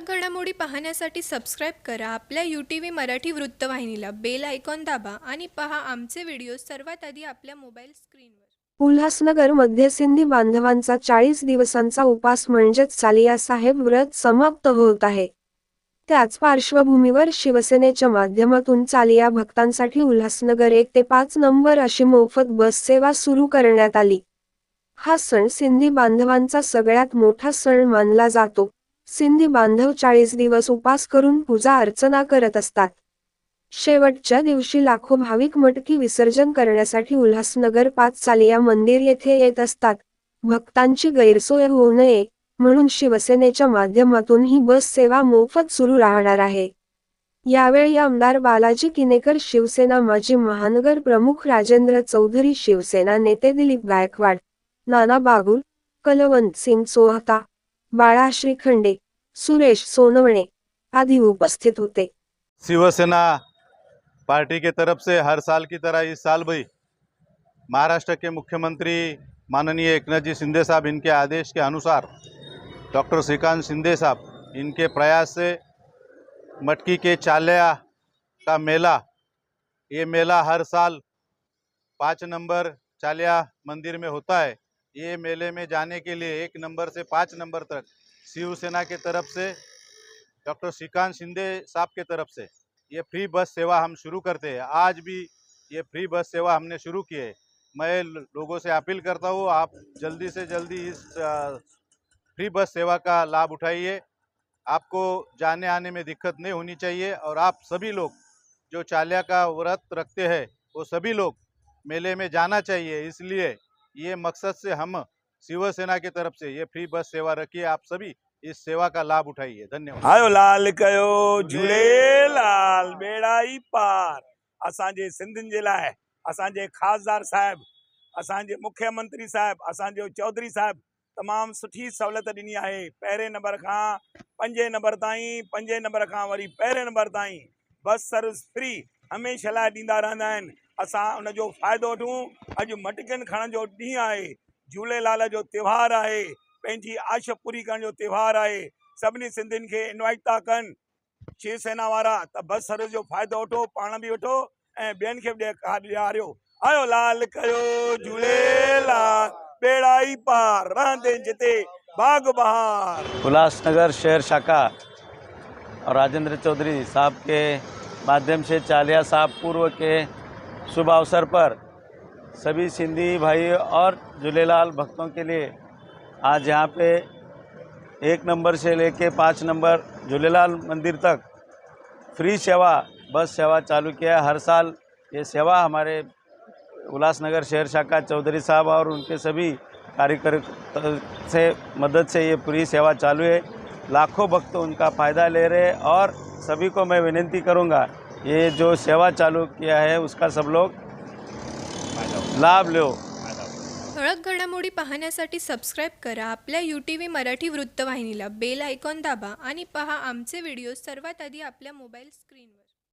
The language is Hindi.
ठळक घडामोडी पाहण्यासाठी सबस्क्राईब करा. आपल्या यू टी व्ही मराठी वृत्तवाहिनीला बेल आयकॉन दाबा आणि पहा आमचे व्हिडिओ सर्वात आधी आपल्या मोबाईल स्क्रीनवर उल्हासनगर मध्य सिंधी बांधवांचा चाळीस दिवसांचा उपास म्हणजेच सालिया साहेब व्रत समाप्त होत आहे. त्याच पार्श्वभूमीवर शिवसेनेच्या माध्यमातून चालिया भक्तांसाठी उल्हासनगर एक ते पाच नंबर अशी मोफत बस सेवा सुरू करण्यात आली. हा सण सिंधी बांधवांचा सगळ्यात मोठा सण मानला जातो. सिंधी बांधव चाळीस दिवस उपास करून पूजा अर्चना करत असतात. शेवटच्या दिवशी लाखो भाविक मटकी विसर्जन करण्यासाठी उल्हासनगर पाच चालिया मंदिर येथे येत असतात. भक्तांची गैरसोय होऊ नये म्हणून शिवसेनेच्या माध्यमातून ही बस सेवा मोफत सुरू राहणार आहे. यावेळी आमदार बालाजी किनेकर शिवसेना माजी महानगर प्रमुख राजेंद्र चौधरी शिवसेना नेते दिलीप गायकवाड नाना बागुल कलवंत सिंग सोहता बाळा श्रीखंडे सुरेश सोनवणे आदि उपस्थित होते. शिवसेना पार्टी के तरफ़ से हर साल की तरह इस साल भी महाराष्ट्र के मुख्यमंत्री माननीय एकनाथ जी शिंदे साहब इनके आदेश के अनुसार डॉक्टर श्रीकांत शिंदे साहब इनके प्रयास से मटकी के चालिया का मेला, ये मेला हर साल पाँच नंबर चालिया मंदिर में होता है। ये मेले में जाने के लिए एक नंबर से पाँच नंबर तक शिवसेना के तरफ़ से, डॉक्टर श्रीकांत शिंदे साहब के तरफ़ से ये फ्री बस सेवा हम शुरू करते हैं। आज भी ये फ्री बस सेवा हमने शुरू की है। मैं लोगों से अपील करता हूँ, आप जल्दी से जल्दी इस फ्री बस सेवा का लाभ उठाइए। आपको जाने आने में दिक्कत नहीं होनी चाहिए और आप सभी लोग जो चालिया का व्रत रखते हैं, वो सभी लोग मेले में जाना चाहिए। इसलिए ये मकसद से हम शिवसेना की तरफ़ से ये फ्री बस सेवा रखिए। आप सभी इस सेवा का लाभ उठाइए। धन्यवाद। आयो लाल कयो झूलेलाल बेड़ा ई पार। असांजे सिंधियुनि जे लाइ असांजे ख़ासदार साहिब असांजे मुख्यमंत्री साहिब असांजो चौधरी साहिब तमामु सुठी सहूलियत ॾिनी आहे। पहिरें नंबर खां पंजे नंबर ताईं पंजे नंबर खां वरी पहिरें नंबर ताईं बस सर्विस फ्री हमेशह लाइ ॾींदा रहंदा आहिनि। असां उनजो फ़ाइदो वठूं। अॼु मटकियुनि खणण जो ॾींहुं आहे। झूलेलाल जो त्योहारु आहे। पंहिंजी आश पूरी करण जो त्योहारु आहे। सभिनी सिंधियुनि खे इनवाइट था कनि। शिवसेना वारा, त बस सर्विस जो फ़ाइदो वठो, पाण बि वठो, ऐं ॿियनि खे बि ॾे- ॾियारियो। आयो लाल कयो झूलेलाल। बेड़ा ई पार, रहंदे जिते बाग बहार। उल्लासनगर शहर शाखा। और राजेंद्र चौधरी साहब के माध्यम से चालिया साहब पूर्व के शुभ अवसर पर सभी सिंधी भाई और झूलेलाल भक्तों के लिए आज यहाँ पे एक नंबर से लेके पाँच नंबर झूलेलाल मंदिर तक फ्री सेवा, बस सेवा चालू किया है। हर साल ये सेवा हमारे उल्लासनगर शहर शाखा चौधरी साहब और उनके सभी कार्यकर्ता से मदद से ये पूरी सेवा चालू है। लाखों भक्त उनका फ़ायदा ले रहे हैं और सभी को मैं विनती करूंगा ये जो सेवा चालू किया है उसका सब लोग लाभ लो। ठळक घडामोडी पाहण्यासाठी सबस्क्राईब करा आपल्या यू टी व्ही मराठी वृत्तवाहिनीला बेल आयकॉन दाबा आणि पहा आमचे व्हिडिओ सर्वात आधी आपल्या मोबाईल स्क्रीनवर